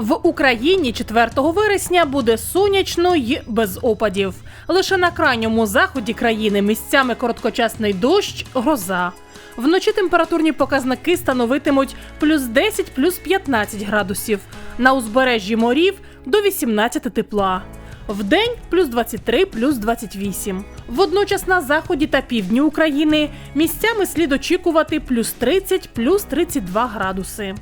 В Україні 4 вересня буде сонячно й без опадів. Лише на крайньому заході країни місцями короткочасний дощ, гроза. Вночі температурні показники становитимуть плюс 10, плюс 15 градусів. На узбережжі морів до 18 тепла. Вдень плюс 23, плюс 28. Водночас на заході та півдні України місцями слід очікувати плюс 30, плюс 32 градуси.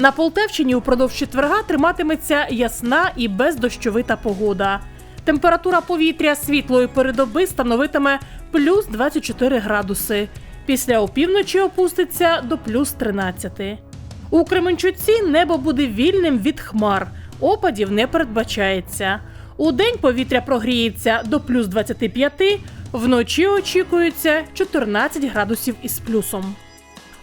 На Полтавщині упродовж четверга триматиметься ясна і бездощовита погода. Температура повітря світлої передоби становитиме плюс 24 градуси. Після опівночі опуститься до плюс 13. У Кременчуці небо буде вільним від хмар. Опадів не передбачається. У день повітря прогріється до плюс 25, вночі очікується 14 градусів із плюсом.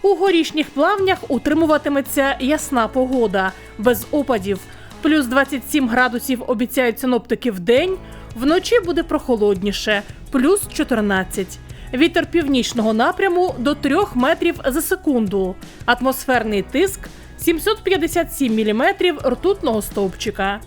У горішніх плавнях утримуватиметься ясна погода, без опадів. Плюс 27 градусів обіцяють синоптики в день, вночі буде прохолодніше, плюс 14. Вітер північного напряму до 3 метрів за секунду. Атмосферний тиск 757 міліметрів ртутного стовпчика.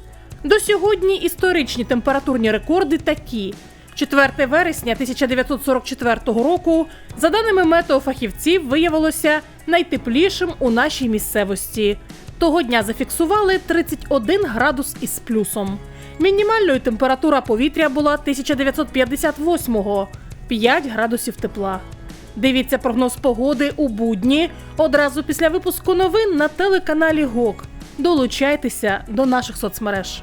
До сьогодні історичні температурні рекорди такі. 4 вересня 1944 року, за даними метеофахівців, виявилося найтеплішим у нашій місцевості. Того дня зафіксували 31 градус із плюсом. Мінімальною температура повітря була 1958-го – 5 градусів тепла. Дивіться прогноз погоди у будні одразу після випуску новин на телеканалі ГОК. Долучайтеся до наших соцмереж.